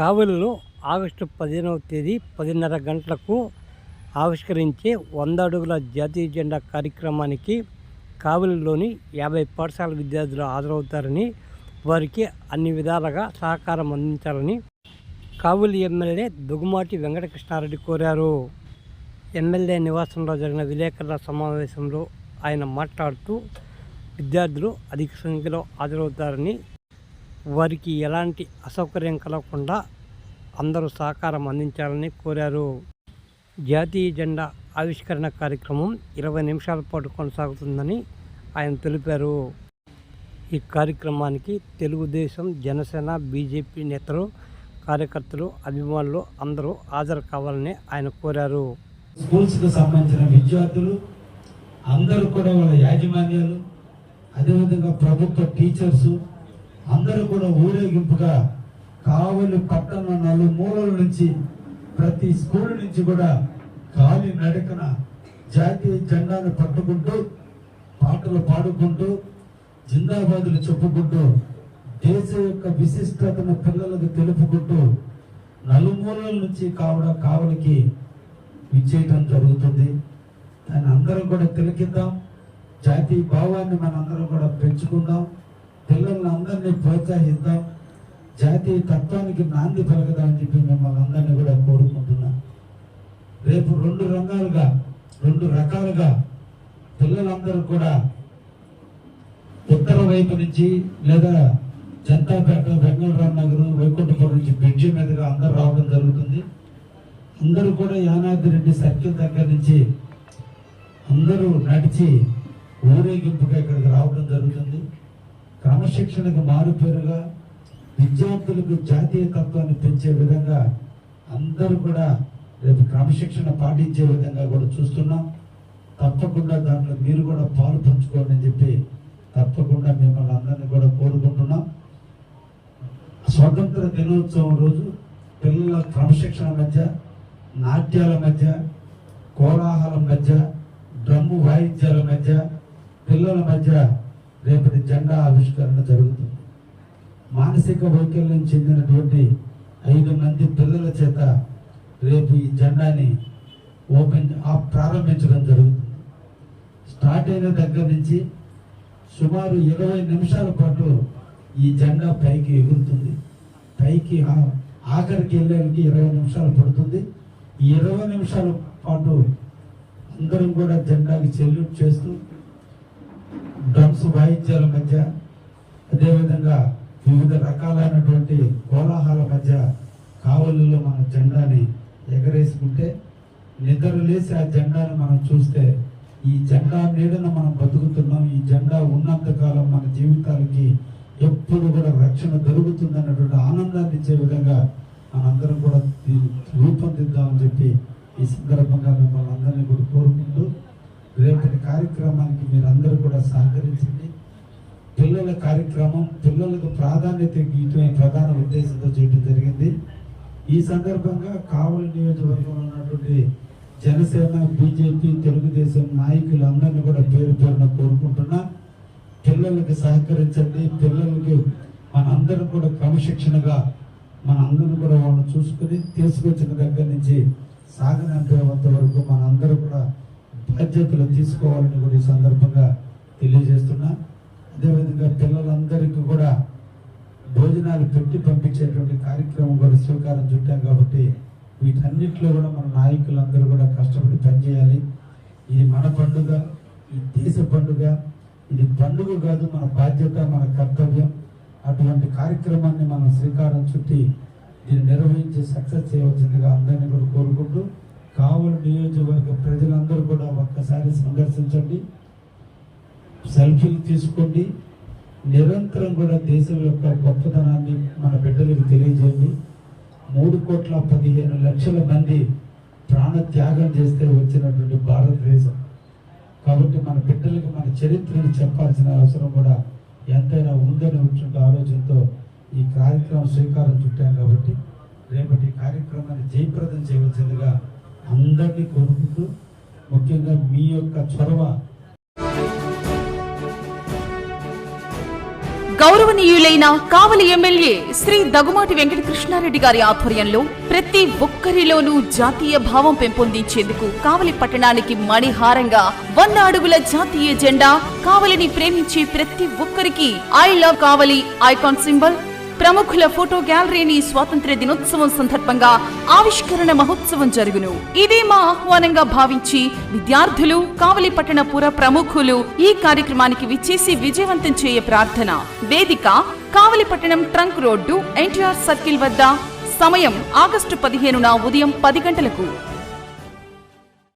కావలిలో ఆగస్టు పదిహేనవ తేదీ పదిన్నర గంటలకు ఆవిష్కరించే వంద అడుగుల జాతీయ జెండా కార్యక్రమానికి కావలిలోని యాభై పాఠశాల విద్యార్థులు హాజరవుతారని వారికి అన్ని విధాలుగా సహకారం అందించాలని కావలి ఎమ్మెల్యే దుగుమాటి వెంకటకృష్ణారెడ్డి కోరారు. ఎమ్మెల్యే నివాసంలో జరిగిన విలేకరుల సమావేశంలో ఆయన మాట్లాడుతూ విద్యార్థులు అధిక సంఖ్యలో హాజరవుతారని వారికి ఎలాంటి అసౌకర్యం కలగకుండా అందరూ సహకారం అందించాలని కోరారు. జాతీయ జెండా ఆవిష్కరణ కార్యక్రమం ఇరవై నిమిషాల పాటు కొనసాగుతుందని ఆయన తెలిపారు. ఈ కార్యక్రమానికి తెలుగుదేశం జనసేన బీజేపీ నేతలు కార్యకర్తలు అభిమానులు అందరూ హాజరు కావాలని ఆయన కోరారు. స్కూల్స్కి సంబంధించిన విద్యార్థులు అందరూ కూడా వాళ్ళ యాజమాన్యాలు అదేవిధంగా ప్రభుత్వ టీచర్స్ అందరూ కూడా ఊరేగింపుగా కావలి పట్టణ నలుమూలల నుంచి ప్రతి స్కూల్ నుంచి కూడా కాలి నడకన జాతీయ జెండాను పట్టుకుంటూ పాటలు పాడుకుంటూ జిందాబాదులు చెప్పుకుంటూ దేశ యొక్క విశిష్టతను పిల్లలకు తెలుపుకుంటూ నలుమూలల నుంచి కావడ కావలికి విచ్చేయటం జరుగుతుంది. దాన్ని అందరం కూడా తిలకిద్దాం. జాతీయ భావాన్ని మనందరం కూడా పెంచుకుందాం. పిల్లల్ని అందరినీ ప్రోత్సహిద్దాం. జాతీయ తత్వానికి నాంది పలకదామని చెప్పి మిమ్మల్ని అందరినీ కూడా కోరుకుంటున్నాం. రేపు రెండు రంగాలుగా రెండు రకాలుగా పిల్లలందరూ కూడా ఉత్తర వైపు నుంచి లేదా జనతాపేట వెంగళరావు నగర్ వైకుంఠపురం నుంచి బ్రిడ్జి మీదుగా అందరూ రావడం జరుగుతుంది. అందరూ కూడా యానాద్రి రెడ్డి సర్కిల్ దగ్గర నుంచి అందరూ నడిచి ఊరేగింపుగా ఇక్కడికి రావడం జరుగుతుంది. క్రమశిక్షణకు మారుపేరుగా విద్యార్థులకు జాతీయ తత్వాన్ని పెంచే విధంగా అందరూ కూడా రేపు క్రమశిక్షణ పాటించే విధంగా కూడా చూస్తున్నాం. తప్పకుండా దాంట్లో మీరు కూడా పాలు పంచుకోండి అని చెప్పి తప్పకుండా మిమ్మల్ని అందరినీ కూడా కోరుకుంటున్నాం. స్వాతంత్ర దినోత్సవం రోజు పిల్లల క్రమశిక్షణ మధ్య నాట్యాల మధ్య కోలాహలం మధ్య డ్రమ్ము వాయిద్యాల మధ్య పిల్లల మధ్య రేపటి జెండా ఆవిష్కరణ జరుగుతుంది. మానసిక వైకల్యం చెందినటువంటి ఐదు మంది పిల్లల చేత రేపు ఈ జెండాని ఓపెన్ ప్రారంభించడం జరుగుతుంది. స్టార్ట్ అయిన దగ్గర నుంచి సుమారు ఇరవై నిమిషాల పాటు ఈ జెండా పైకి ఎగురుతుంది. పైకి ఆఖరికి వెళ్ళడానికి ఇరవై నిమిషాలు పడుతుంది. ఈ ఇరవై నిమిషాల పాటు అందరం కూడా జెండాకి సెల్యూట్ చేస్తూ డ్రమ్స్ వాయిద్యాల మధ్య అదేవిధంగా వివిధ రకాలైనటువంటి కోలాహాల మధ్య కావలిలో మన జెండాని ఎగరేసుకుంటే నిద్ర లేసి ఆ జెండాను మనం చూస్తే ఈ జెండా నీడన మనం బతుకుతున్నాం ఈ జెండా ఉన్నంతకాలం మన జీవితాలకి ఎప్పుడు కూడా రక్షణ దొరుకుతుందన్నటువంటి ఆనందాన్ని ఇచ్చే విధంగా మనందరం కూడా రూపొందిద్దామని చెప్పి ఈ సందర్భంగా మిమ్మల్ని అందరినీ కూడా కోరుకుంటున్నాం. రేపటి కార్యక్రమానికి మీరందరూ కూడా సహకరించండి. పిల్లల కార్యక్రమం పిల్లలకు ప్రాధాన్యత ఇవ్వటమే ప్రధాన ఉద్దేశంతో చేయడం జరిగింది. ఈ సందర్భంగా కావలి నియోజకవర్గంలో ఉన్నటువంటి జనసేన బీజేపీ తెలుగుదేశం నాయకులందరినీ కూడా పేరు పేరున కోరుకుంటున్నా. పిల్లలకి సహకరించండి. పిల్లలకి మనందరం కూడా క్రమశిక్షణగా మనందరం కూడా వాళ్ళని చూసుకుని తీసుకొచ్చిన దగ్గర నుంచి సాగనంపేంత వరకు మనందరూ కూడా బాధ్యతలు తీసుకోవాలని కూడా ఈ సందర్భంగా తెలియజేస్తున్నా. అదేవిధంగా పిల్లలందరికీ కూడా భోజనాలు పెట్టి పంపించేటువంటి కార్యక్రమం కూడా స్వీకారం చుట్టాం కాబట్టి వీటన్నిటిలో కూడా మన నాయకులందరూ కూడా కష్టపడి పనిచేయాలి. ఇది మన పండుగ ఈ దేశ పండుగ. ఇది పండుగ కాదు మన బాధ్యత మన కర్తవ్యం. అటువంటి కార్యక్రమాన్ని మనం శ్రీకారం చుట్టి దీన్ని నిర్వహించి సక్సెస్ చేయవలసిందిగా అందరినీ కూడా కోరుకుంటూ కావలి నియోజకవర్గ ప్రజలందరూ కూడా సందర్శించండి. సెల్ఫీలు తీసుకోండి. నిరంతరం కూడా దేశం యొక్క గొప్పతనాన్ని మన బిడ్డలకు తెలియజేయండి. మూడు కోట్ల పదిహేను లక్షల మంది ప్రాణ త్యాగం చేస్తే వచ్చినటువంటి భారతదేశం. కాబట్టి మన బిడ్డలకు మన చరిత్రను చెప్పాల్సిన అవసరం కూడా ఎంతైనా ఉందని ఆలోచనతో ఈ కార్యక్రమం స్వీకారం చుట్టాం కాబట్టి రేపటి కార్యక్రమాన్ని జయప్రదం చేయవలసిందిగా అందరినీ కోరుకుంటూ ముఖ్యంగా మీ యొక్క చొరవ. గౌరవనీయులైన కావలి ఎమ్మెల్యే శ్రీ దగుమాటి వెంకట కృష్ణారెడ్డి గారి ఆధ్వర్యంలో ప్రతి ఒక్కరిలోనూ జాతీయ భావం పెంపొందించేందుకు కావలి పట్టణానికి మణిహారంగా వంద అడుగుల జాతీయ జెండా కావలిని ప్రేమించే ప్రతి ఒక్కరికి I love Kavali icon symbol ప్రముఖుల ఫోటో గ్యాలరీని స్వాతంత్ర్య దినోత్సవం సందర్భంగా ఆవిష్కరణ మహోత్సవం జరుగును. ఇదే మా ఆహ్వానంగా భావించి విద్యార్థులు కావలిపట్టణపుర పుర ప్రముఖులు ఈ కార్యక్రమానికి విచ్చేసి విజయవంతం చేయ ప్రార్థన. వేదిక కావలిపట్టణం ట్రంక్ రోడ్డు ఎన్టీఆర్ సర్కిల్ వద్ద. సమయం ఆగస్టు పదిహేనున ఉదయం పది గంటలకు.